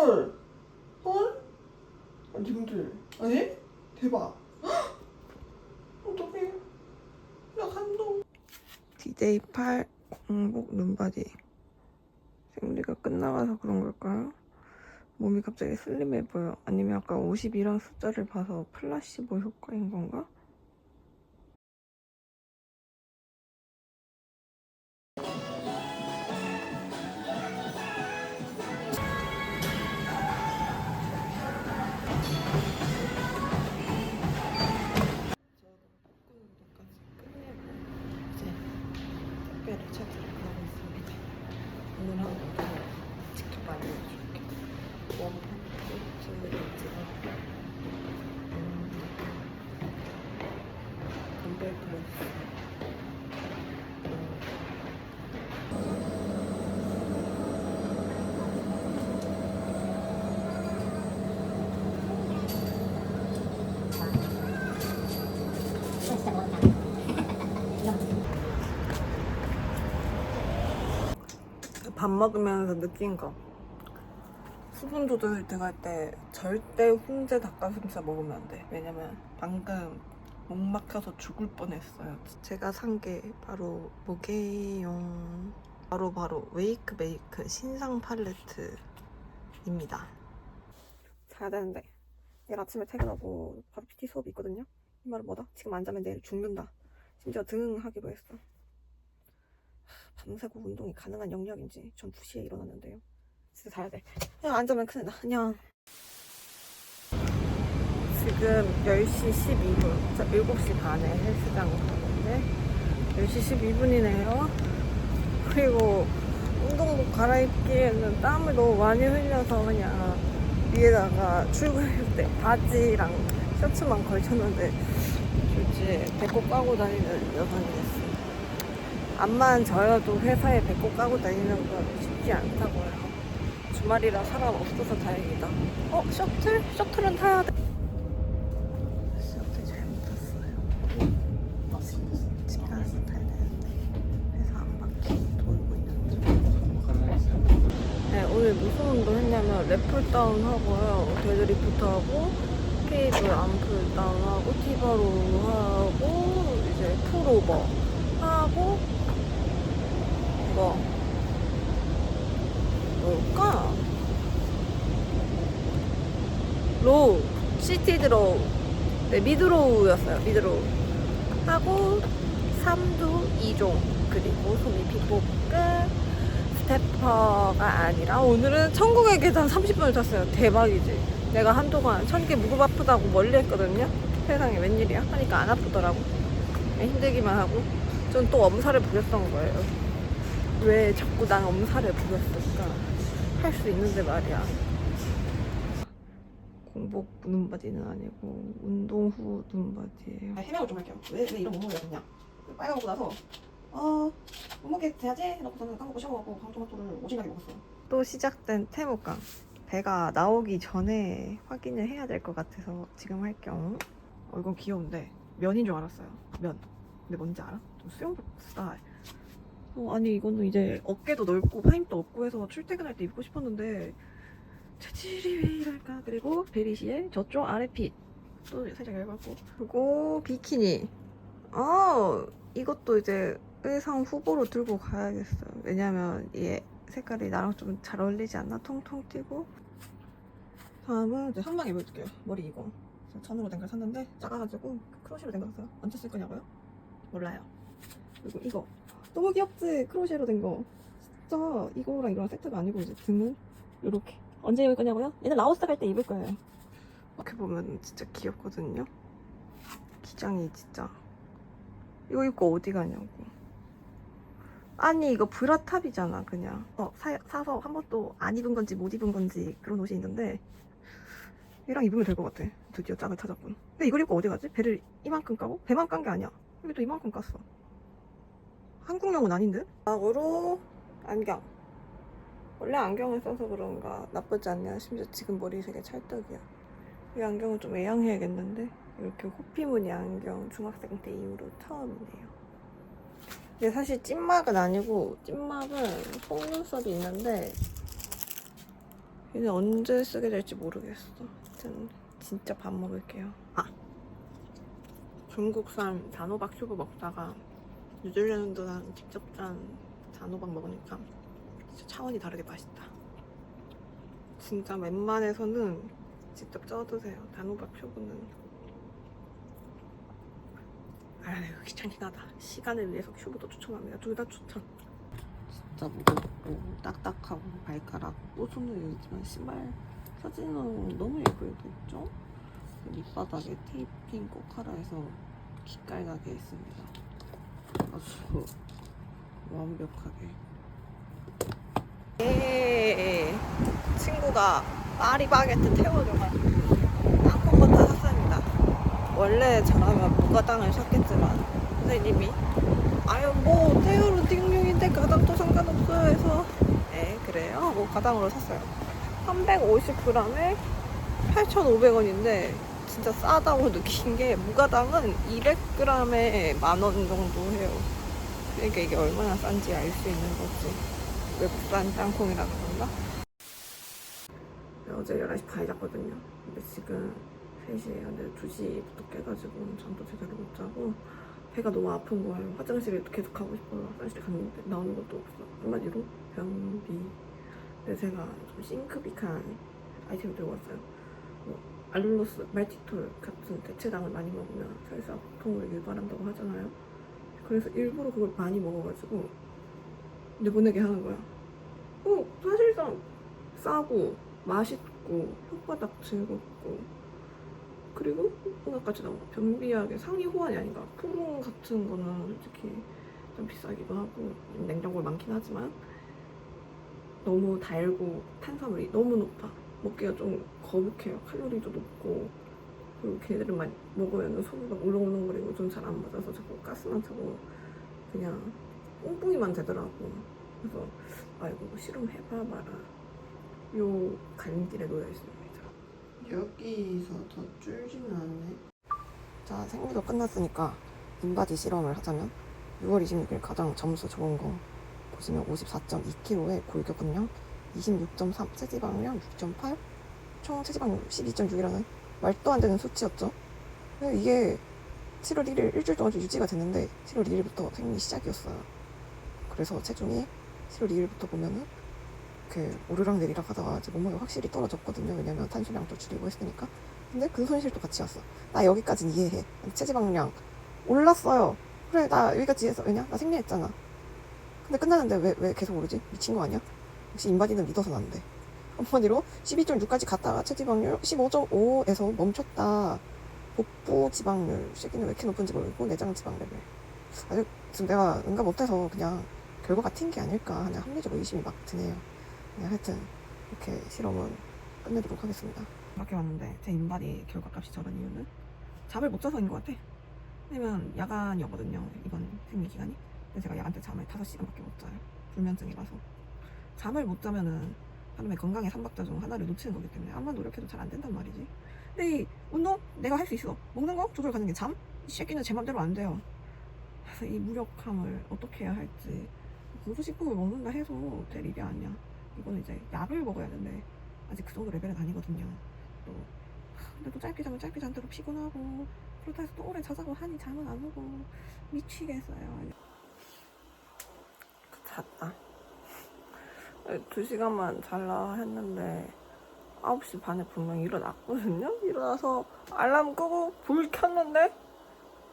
헐. 헐? 아니 근데 아니? 대박. 헉! 어떡해. 나 감동. 디데이 8 공복 눈바디. 생리가 끝나가서 그런 걸까요? 몸이 갑자기 슬림해 보여. 아니면 아까 50이랑 숫자를 봐서 플라시보 효과인 건가? 밥 먹으면서 느낀 거. 수분 조절 등할 때 절대 훈제 닭가슴살 먹으면 안 돼. 왜냐면 방금 목 막혀서 죽을 뻔했어요. 제가 산 게 바로 목에용 바로 바로 웨이크 메이크 신상 팔레트입니다. 자야 되는데 내일 아침에 퇴근하고 바로 PT 수업이 있거든요. 이 말은 뭐다? 지금 안 자면 내일 죽는다. 심지어 등하기로 했어. 밤새고 운동이 가능한 영역인지 전 2시에 일어났는데요. 진짜 자야 돼. 그냥 안 자면 큰일 나. 안녕. 지금 10시 12분. 저 7시 반에 헬스장 가는데 10시 12분이네요. 그리고 운동복 갈아입기에는 땀을 너무 많이 흘려서 그냥 위에다가 출근할 때 바지랑 셔츠만 걸쳤는데 솔직히 배꼽 까고 다니는 여성이 됐어요. 암만 저여도 회사에 배꼽 까고 다니는 건 쉽지 않다고요. 주말이라 사람 없어서 다행이다. 어? 셔틀? 셔틀은 타야 돼. 랩풀 다운 하고요. 데드리프트 하고 케이블 암풀 다운 하고 티바로 하고 이제 풀오버 하고 이거 뭘까? 로우 시티 드 로우 네 미드로우였어요 미드로우 하고 3두 2종 그리고 소미 피복 끝 스태퍼가 아니라 오늘은 천국의 계단 30분을 탔어요. 대박이지. 내가 한동안 천개 무릎 아프다고 멀리 했거든요. 세상에 웬일이야? 하니까 안 아프더라고. 힘들기만 하고. 전 또 엄살을 부렸던 거예요. 왜 자꾸 난 엄살을 부렸을까? 할 수 있는데 말이야. 공복 눈바디는 아니고 운동 후 눈바디예요. 해명을 좀 할게요. 왜, 왜 이런 몸무게가 됐냐? 빨간 거 나서 어 몸무게 돼야지? 해놓고서는 까먹고 샤워하고 방토마토를 오진하게 먹었어. 또 시작된 태무강 배가 나오기 전에 확인을 해야 될 것 같아서 지금 할겸 어, 이건 귀여운데 면인 줄 알았어요. 면. 근데 뭔지 알아? 좀 수영복 스타일. 어, 아니 이거는 이제 어깨도 넓고 파임도 없고 해서 출퇴근할 때 입고 싶었는데 체질이 왜 이럴까? 그리고 베리시의 저쪽 아래 핏 또 살짝 얇았고. 그리고 비키니. 어 이것도 이제 의상 후보로 들고 가야겠어요. 왜냐면 얘 색깔이 나랑 좀 잘 어울리지 않나? 통통 튀고. 다음은 이제 한방에 보여줄게요. 머리 이거. 천으로 된 걸 샀는데 작아가지고 크로시로 된 거 샀어요. 언제 쓸 거냐고요? 몰라요. 그리고 이거. 너무 귀엽지? 크로시로 된 거. 진짜 이거랑 이거랑 세트가 아니고 이제 등은 이렇게. 언제 입을 거냐고요? 얘는 라오스 갈 때 입을 거예요. 이렇게 보면 진짜 귀엽거든요. 기장이 진짜. 이거 입고 어디 가냐고 아니 이거 브라탑이잖아 그냥. 어, 사, 사서 한 번도 안 입은 건지 못 입은 건지 그런 옷이 있는데 얘랑 입으면 될 것 같아 드디어 짝을 찾았군. 근데 이걸 입고 어디 가지? 배를 이만큼 까고? 배만 깐 게 아니야. 여기 또 이만큼 깠어. 한국용은 아닌데? 다음으로 안경. 원래 안경을 써서 그런가 나쁘지 않냐. 심지어 지금 머리색이 찰떡이야. 이 안경은 좀 애양해야겠는데? 이렇게 호피무늬 안경 중학생 때 이후로 처음이네요 근데 사실 찐막은 아니고 찐막은 속눈썹이 있는데 이제 언제 쓰게 될지 모르겠어. 진짜 밥 먹을게요. 아 중국산 단호박 큐브 먹다가 뉴질랜드산 직접 짠 단호박 먹으니까 진짜 차원이 다르게 맛있다. 진짜 웬만해서는 직접 쪄 드세요. 단호박 큐브는. 아, 이거 귀찮긴 하다. 시간을 위해서 큐브도 추천합니다. 둘 다 추천. 진짜 무겁고 딱딱하고 발가락 뽀송은 있지만 신발 사진은 너무 예쁘게 됐죠? 밑바닥에 테이핑 꼭 하라 해서 기깔나게 했습니다. 아주 완벽하게. 예, 친구가 파리바게트 태워줘가지고. 원래 저라면 무가당을 샀겠지만 선생님이 아유 뭐 태우로 띵용인데 가당도 상관없어요 해서 네 그래요. 뭐 가당으로 샀어요. 350g에 8,500원인데 진짜 싸다고 느낀 게 무가당은 200g에 만 원 정도 해요. 그러니까 이게 얼마나 싼지 알 수 있는 거지. 외국산 땅콩이라 그런가? 어제 11시 반에 잤거든요. 근데 지금 3시에 근데 2시부터 깨가지고 잠도 제대로 못 자고 배가 너무 아픈 거예요. 화장실에 계속 가고 싶어요. 화장실에 갔는데 나오는 것도 없어. 한마디로 변비. 근데 제가 좀 싱크빅한 아이템 들고 왔어요. 뭐 알룰로스, 말티톨 같은 대체당을 많이 먹으면 혈사통을 유발한다고 하잖아요. 그래서 일부러 그걸 많이 먹어가지고 내보내게 하는 거야. 어, 사실상 싸고 맛있고 혓바닥 즐겁고 그리고 오늘까지 나온 변비약의 상위 호환이 아닌가. 푸른 같은 거는 솔직히 좀 비싸기도 하고 냉장고에 많긴 하지만 너무 달고 탄수화물이 너무 높아. 먹기가 좀 거북해요. 칼로리도 높고 그리고 걔네들은 많이 먹으면 막 울렁울렁거리고 좀 잘 안 맞아서 자꾸 가스만 차고 그냥 뽕뽕이만 되더라고. 그래서 아이고 실험 해봐봐라. 요 갈림길에 놓여 있습니다. 여기서 더 줄지는 않네. 자, 생리도 끝났으니까 인바디 실험을 하자면 6월 26일 가장 점수 좋은 거 보시면 54.2kg의 골격 근량, 26.3 체지방량, 6.8, 총 체지방률 12.6이라는 말도 안 되는 수치였죠. 이게 7월 1일 일주일 동안 좀 유지가 됐는데 7월 2일부터 생리 시작이었어요. 그래서 체중이 7월 2일부터 보면은 그 오르락 내리락 하다가 이제 몸무게 확실히 떨어졌거든요. 왜냐면 탄수량도 줄이고 했으니까. 근데 그 손실도 같이 왔어. 나 여기까진 이해해. 체지방량 올랐어요. 그래 나 여기까지 해서 왜냐? 나 생리했잖아. 근데 끝나는데 왜, 왜 계속 오르지? 미친 거 아니야? 역시 인바디는 믿어서는 안 돼. 한마디로 12.6까지 갔다가 체지방률 15.5에서 멈췄다. 복부 지방률, 새끼는 왜 이렇게 높은지 모르겠고 내장 지방 레벨. 아직 지금 내가 응가 못해서 그냥 결과가 튄 게 아닐까 하는 합리적 의심이 막 드네요. 네, 하여튼 이렇게 실험은 끝내도록 하겠습니다. 밖에 왔는데 제 인바디 결과값이 저런 이유는 잠을 못 자서인 것 같아. 왜냐면 야간이었거든요. 이번 생리 기간이. 근데 제가 야간 때 잠을 5시간밖에 못 자요. 불면증이라서. 잠을 못 자면은 사람의 건강의 삼박자 중 하나를 놓치는 거기 때문에 아무리 노력해도 잘 안 된단 말이지. 근데 이 운동 내가 할 수 있어. 먹는 거 조절 가능해. 잠? 이 새끼는 제 맘대로 안 돼요. 그래서 이 무력함을 어떻게 해야 할지 공소식품을 먹는다 해서 될 일이 아니야. 이거는 이제 약을 먹어야 되는데 아직 그 정도 레벨은 아니거든요. 또 하, 근데 또 짧게 자면 짧게 잔 대로 피곤하고 그렇다 해서 또 오래 자자고 하니 잠은 안 오고 미치겠어요. 잤다. 두 시간만 잘라 했는데 9시 반에 분명히 일어났거든요. 일어나서 알람 끄고 불 켰는데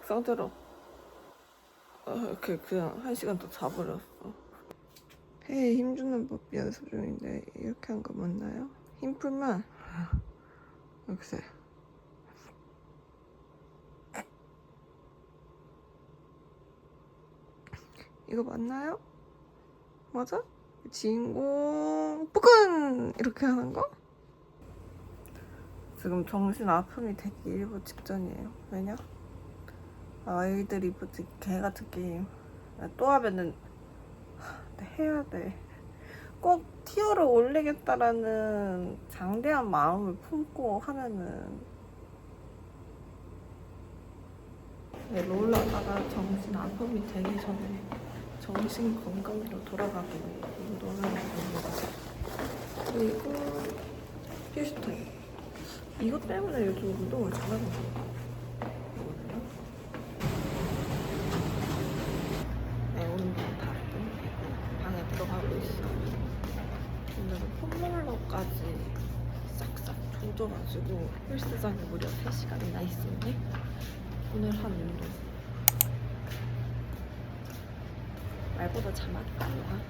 그 상태로 어, 이렇게 그냥 한 시간 더 자버렸어. 배에 힘주는 법 연습 중인데 이렇게 한 거 맞나요? 힘 풀면 이렇게 이거 맞나요? 맞아? 진공 뿌근 이렇게 하는 거? 지금 정신 아픔이 되기 일부 직전이에요. 왜냐? 아이들 이쁘지 개 같은 게임 또 하면은 하, 해야 돼. 꼭 티어를 올리겠다라는 장대한 마음을 품고 하면은 네, 롤러다가 정신 아픔이 되기 전에 정신 건강으로 돌아가기 운동하는 겁니다. 그리고 필수템. 이것 때문에 요즘 운동을 잘하는. 이거는요. 네, 오른쪽 다 끝. 방에 들어가고 있어. 오늘은 폼롤러까지 조져가지고 헬스장에 무려 3시간이나 있었네. 오늘 한 운동. 말보다 자막달라.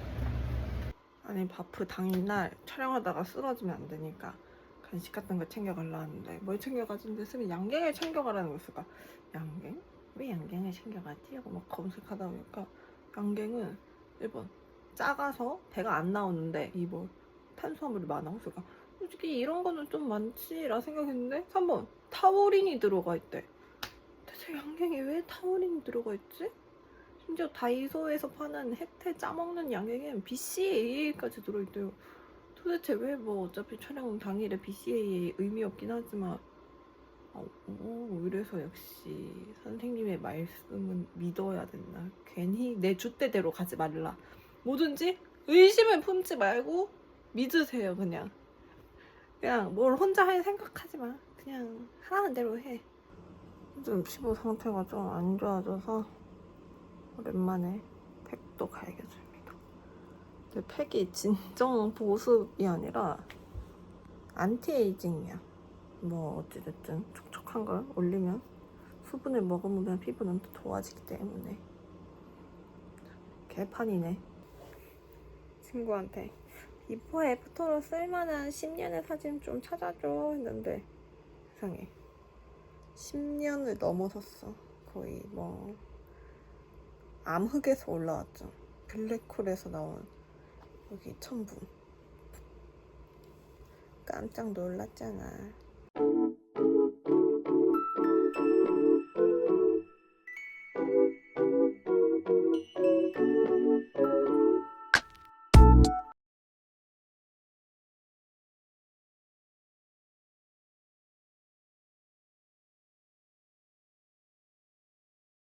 아니 바프 당일날 촬영하다가 쓰러지면 안 되니까 간식 같은 거 챙겨가려 하는데 뭘 챙겨가지는데 쓰면 양갱을 챙겨가라는 거였을까? 양갱? 왜 양갱을 챙겨가지? 하고 막 검색하다 보니까 양갱은 1번 작아서 배가 안 나오는데 2번 탄수화물이 많아 그래서 솔직히 이런 거는 좀 많지라 생각했는데 3번 타우린이 들어가 있대 대체 양갱에 왜 타우린이 들어가 있지? 심지어 다이소에서 파는 혜태 짜먹는 양갱엔 BCAA까지 들어있대요. 도대체 왜 뭐 어차피 촬영 당일에 BCAA 의미 없긴 하지만 어, 어, 이래서 역시 선생님의 말씀은 믿어야 된다. 괜히 내 줏대대로 가지 말라. 뭐든지 의심을 품지 말고 믿으세요 그냥. 그냥 뭘 혼자 할 생각하지 마. 그냥 하라는 대로 해. 좀 피부 상태가 좀 안 좋아져서 오랜만에 팩도 갈겨줍니다. 근데 팩이 진정 보습이 아니라 안티에이징이야. 뭐 어찌됐든 촉촉한 걸 올리면 수분을 머금으면 피부는 또 좋아지기 때문에 개판이네. 친구한테 비포 애프터로 쓸만한 10년의 사진 좀 찾아줘 했는데 세상에 10년을 넘어섰어. 거의 뭐 암흑에서 올라왔죠. 블랙홀에서 나온 여기 첨부. 깜짝 놀랐잖아.